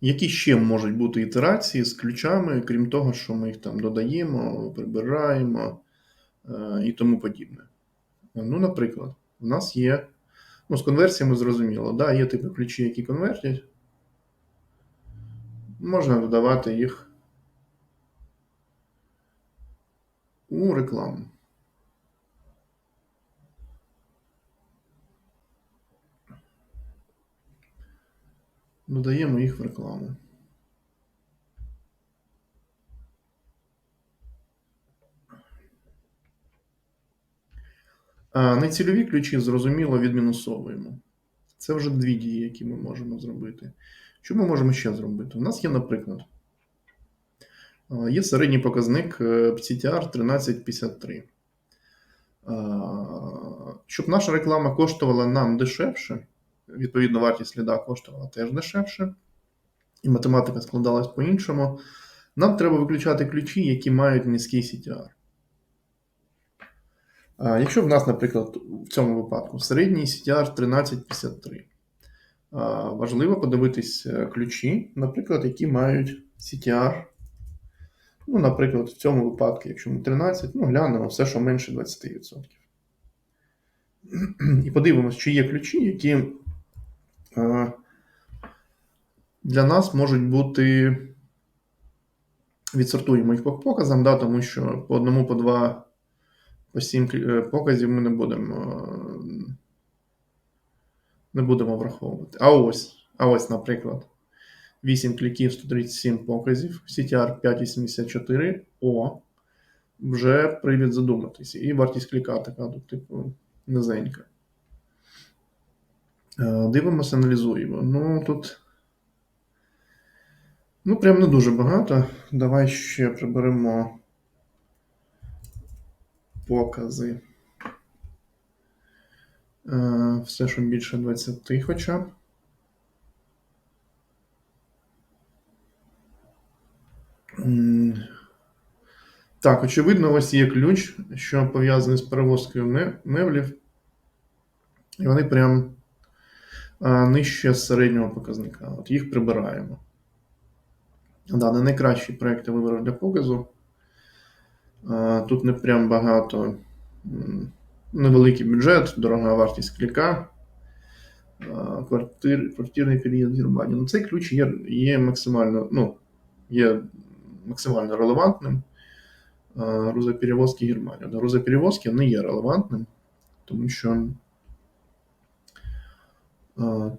Які ще можуть бути ітерації з ключами, крім того, що ми їх там додаємо, прибираємо е, і тому подібне? Ну, наприклад, у нас є. Ну, з конверсіями зрозуміло, да, є типи ключі, які конвертять. Можна додавати їх у рекламу. Додаємо їх в рекламу. А нецільові ключі зрозуміло відмінусовуємо. Це вже дві дії, які ми можемо зробити. Що ми можемо ще зробити? У нас є, наприклад, є середній показник е, CTR 1353. Щоб наша реклама коштувала нам дешевше, відповідно, вартість сліда коштувала теж дешевше, і математика складалась по-іншому. Нам треба виключати ключі, які мають низький CTR. Якщо в нас, наприклад, в цьому випадку середній CTR 1353, а, важливо подивитись е, ключі, наприклад, які мають CTR. Ну, наприклад, в цьому випадку, якщо ми 13, ну, глянемо все, що менше 20%. І подивимось, чи є ключі, які для нас можуть бути. Відсортуємо їх по показам, да, тому що по одному, по два, по сім е, показів ми не будемо, е, не будемо враховувати. А ось, а ось, наприклад, 8 кліків, 137 показів, CTR 584, о, вже привід задуматися. І вартість кліка така, типу, низенька. Е, Дивимося, аналізуємо. Ну, тут. Ну, прям не дуже багато. Давай ще приберемо покази. Е, Все, що більше 20 хоча. Так, очевидно, ось є ключ, що пов'язаний з перевозкою меблів. І вони прям нижче середнього показника. От їх прибираємо. Да, не найкращий проєкт я вибрав для показу. Тут не прям багато. Невеликий бюджет, дорога вартість кліка. Квартир, квартирний період Германії. Ну, цей ключ є, є максимально, ну, є максимально релевантним. Грузоперевозки Германії. Грузоперевозки не є релевантним, тому що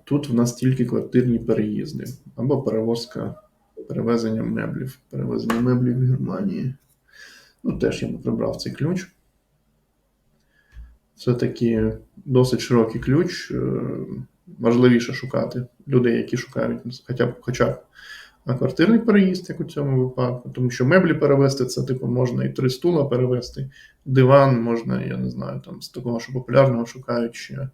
тут в нас тільки квартирні переїзди або перевозка, перевезення меблів. Перевезення меблів в Германії. Ну, теж я би прибрав цей ключ. Це таки досить широкий ключ. е, Важливіше шукати людей, які шукають хоча б хоча б квартирний переїзд, як у цьому випадку. Тому що меблі перевезти, це типу можна і три стула перевезти, диван можна, я не знаю, там з такого, що популярного шукають ще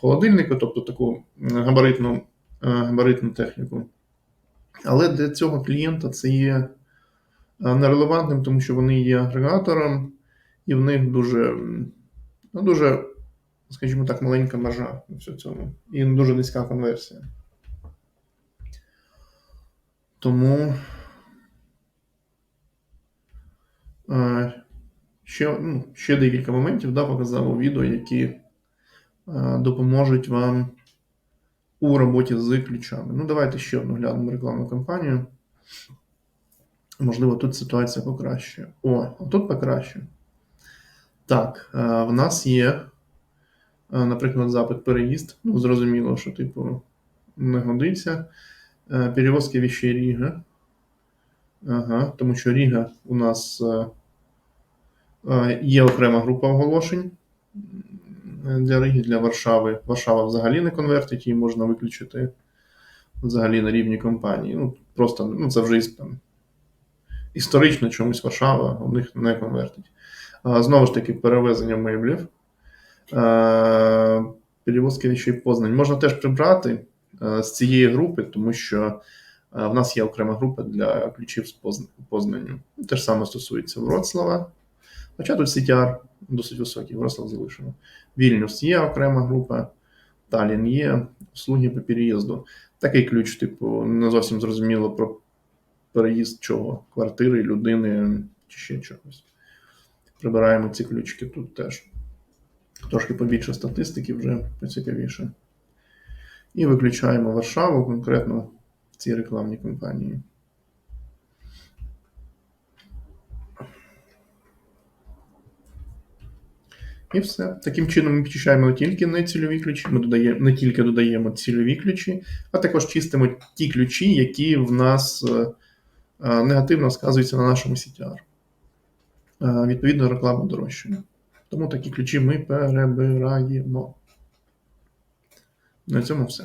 холодильника, тобто таку габаритну, е, габаритну техніку. Але для цього клієнта це є е, нерелевантним, тому що вони є агрегатором, і в них дуже, ну, дуже, скажімо так, маленька маржа у цьому, і дуже низька конверсія. Тому е, ще, ну, ще декілька моментів да, показав у відео, які е, допоможуть вам у роботі з ключами. Ну, давайте ще одну глянемо рекламну кампанію. Можливо, тут ситуація покращує. О, тут покращує. Так, е, в нас є, е, наприклад, запит переїзд. Ну, зрозуміло, що, типу, не годиться. Е, Перевозки вещей Ріга. Ага, тому що Ріга у нас е, е, є окрема група оголошень для Риги, для Варшави. Варшава взагалі не конвертить, її можна виключити взагалі на рівні компанії. Ну, просто ну, це вже там, історично чомусь Варшава у них не конвертить. А, Знову ж таки, перевезення меблів. Перевозки вещей Познань можна теж прибрати е, з цієї групи, тому що е, в нас є окрема група для ключів з Познанню. Те ж саме стосується Вроцлава. Хоча тут CTR досить високий, Вроцлав залишено. Вільнюс є окрема група. Талін є услуги по переїзду. Такий ключ, типу, не зовсім зрозуміло про переїзд чого, квартири, людини чи ще чогось. Прибираємо ці ключики тут теж. Трошки побільше статистики, вже поцікавіше. І виключаємо Варшаву конкретно в цій рекламній кампанії. І все. Таким чином ми підчищаємо тільки нецільові ключі, ми додаємо, не тільки додаємо цільові ключі, а також чистимо ті ключі, які в нас е, е, негативно сказуються на нашому CTR. Е, Відповідно, реклама дорожчає. Тому такі ключі ми перебираємо. На цьому все.